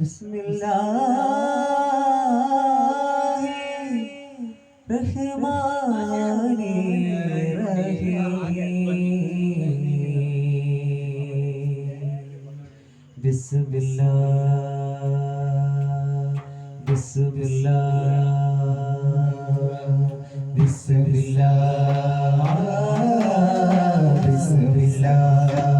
بسم الله الرحمن الرحيم بسم الله بسم الله بسم الله بسم الله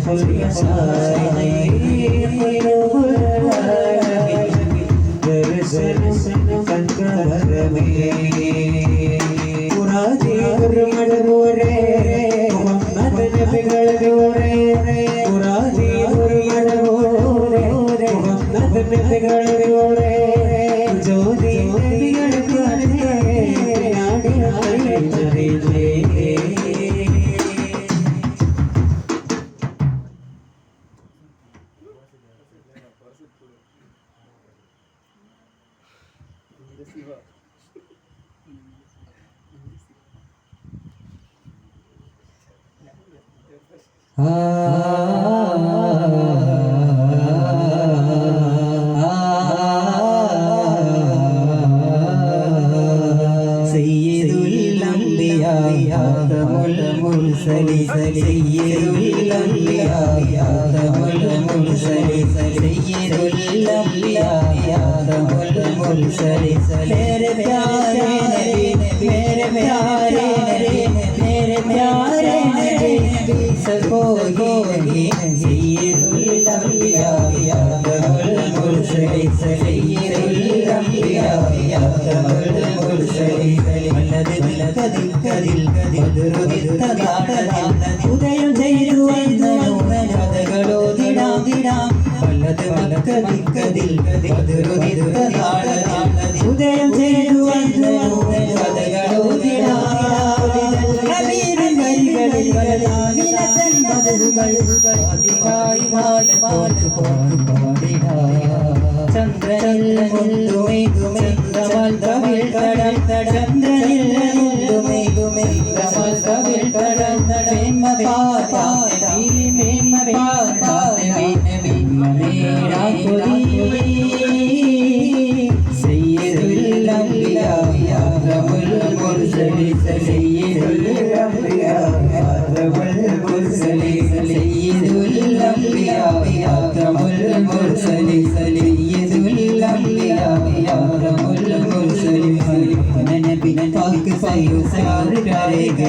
كل صايق يغلى برسل فانكرمي Deceiver. Sayyidul അംബിയാ ഖാതമുൽ മുർസലീൻ Sayyidul അംബിയാ ഖാതമുൽ मुलसरी मेरे प्यारे नबी मेरे प्यारे नबी मेरे प्यारे नबी सको ही सैयदुल अंबिया या कमल मुलसरी सैयदुल अंबिया या कमल मुलसरी മല്ലതിൽ കതിൽ കതിൽ കതിൽ ഉദയം ചെയ്തു വന്നനോ കഥകളോ ദിടാം ദിടാം പലത് മലക്കതിൽ കതിൽ ഉദയം ചെയ്തു വന്നോ കഥകളോതിടാം കബീരൻ വരികളിൽ വരലാമിനത്തൻ മധുകൾ അതിവായി വാഴ പാട്ട് പാട്ട് പാടിടാം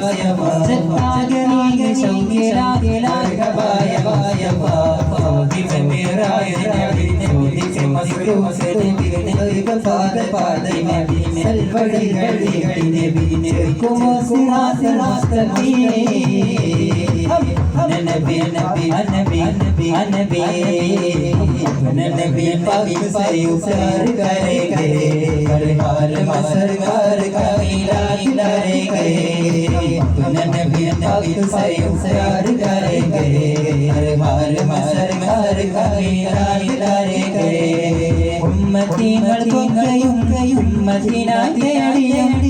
സത്താഗരീ സംഗീരാഗിലാർഗവായ വായവ ചോദിച്ച മേരായ ചോദിച്ച മസ്തു മസ്തുക പാദ പാദി സൽവടി ഗടി ഗടി ബിനെ കുമോ സിറാസ് രാസ്തീ നബി നബി നബി अनबी नबी पग से उतर करे गए परिवार में सरकार का इलाज लरे गए नबी पग से उतर करे गए परिवार में सरकार का इलाज लरे गए उम्मती मर्दों गई उम्मती ना तेरी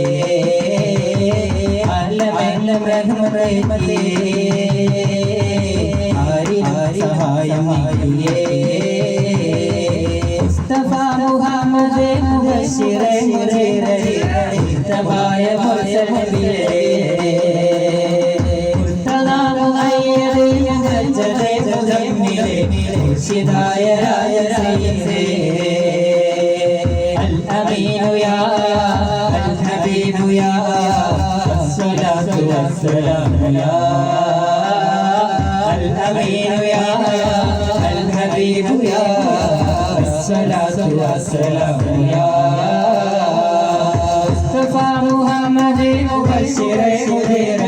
ബ്രഹ്മേ ഹരി സഹായം മുസ്തഫ മുഹമ്മദ് മുബശ്ശിറ മുനീറ മുസ്തഫായ മുർസൽ والسلام يا الأمين يا الحبيب يا الصلاة والسلام يا مصطفى محمد مبشر مدير